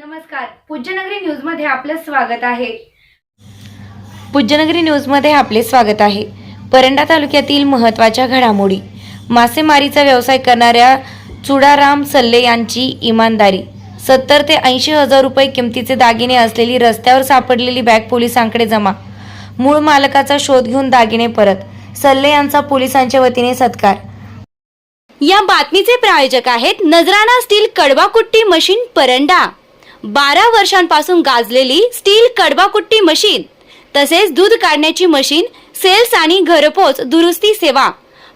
नमस्कार. पूज्यनगरी न्यूजमध्ये आपलं स्वागत आहे. पूज्यनगरी न्यूजमध्ये आपले स्वागत आहे. परंडा तालुक्यातील महत्त्वाच्या घडामोडी. मासेमारीचा व्यवसाय करणाऱ्या चुडाराम सल्ले यांची इमानदारी. सत्तर ते ऐंशी हजार रुपये किमतीचे दागिने असलेली रस्त्यावर सापडलेली बॅग पोलिसांकडे जमा. मूळ मालकाचा शोध घेऊन दागिने परत. सल्ले यांचा पोलिसांच्या वतीने सत्कार. या बातमीचे प्रायोजक आहेत नजराणा स्टील कडवाकुट्टी मशीन परंडा. बारा वर्षांपासून गाजलेली स्टील कडबाकुट्टी मशीन तसेच दूध काढण्याची मशीन सेल्स आणि घरपोच दुरुस्ती सेवा.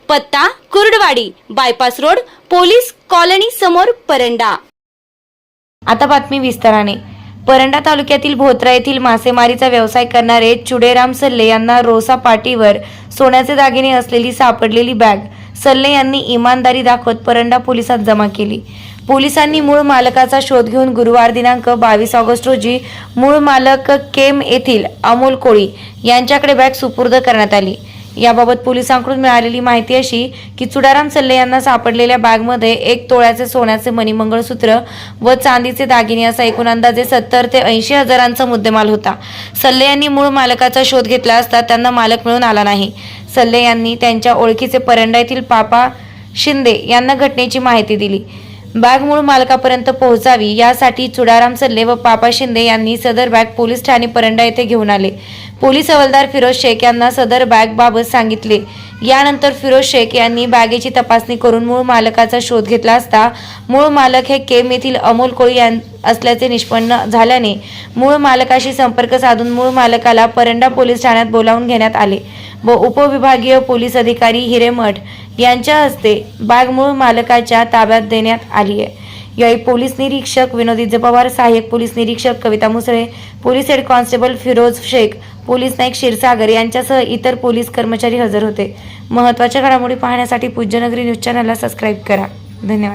पत्ता Kurduwadi bypass road police colony समोर परंडा. आता बातमी विस्ताराने. परंडा तालुक्यातील भोत्रा येथील मासेमारीचा व्यवसाय करणारे चुडेराम सल्ले यांना रोसा पाटीवर सोन्याचे दागिने असलेली सापडलेली बॅग सल्ले यांनी इमानदारी दाखवत परंडा पोलिसात जमा केली. पोलिसांनी मूळ मालकाचा शोध घेऊन गुरुवार दिनांक बावीस ऑगस्ट रोजी मूळ मालक केम येथील अमोल कोळी यांच्याकडे बॅग सुपूर्द करण्यात आली. याबाबत पोलिसांकडून मिळालेली माहिती अशी की चुडाराम सल्ले यांना सापडलेल्या बॅगमध्ये एक तोळ्याचे सोन्याचे मणिमंगळसूत्र व चांदीचे दागिने असा एकूण अंदाजे सत्तर ते ऐंशी हजारांचा मुद्देमाल होता. सल्ले यांनी मूळ मालकाचा शोध घेतला असता त्यांना मालक मिळून आला नाही. सल्ले यांनी त्यांच्या ओळखीचे परंडा येथील पापा शिंदे यांना घटनेची माहिती दिली. बॅग मूळ मालकापर्यंत पोहोचावी यासाठी चुडाराम सल्ले व पापा शिंदे यांनी सदर बॅग पोलीस ठाणे परंडा येथे घेऊन आले. पोलीस हवालदार फिरोज शेख यांना सदर बॅग बाबत सांगितले. यानंतर फिरोज शेख यांनी बॅगेची तपासणी करून मूळ मालकाचा शोध घेतला असता मूळ मालक हे केम येथील अमोल कोळी असल्याचे निष्पन्न झाल्याने मूळ मालकाशी संपर्क साधून मूळ मालकाला परंडा पोलीस ठाण्यात बोलावून घेण्यात आले. व उपविभागीय पोलीस अधिकारी हिरेमठ यांच्या हस्ते बाग मूळ मालकाच्या ताब्यात देण्यात आली आहे. यावेळी पोलीस निरीक्षक विनोदी पवार सहाय्यक पोलीस निरीक्षक Kavita Musale police head constable Firoz Shaikh police Naik Kshirsagar यांच्यासह इतर पोलीस कर्मचारी हजर होते. महत्त्वाच्या घडामोडी पाहण्यासाठी पूज्यनगरी न्यूज चॅनलला सबस्क्राईब करा. धन्यवाद.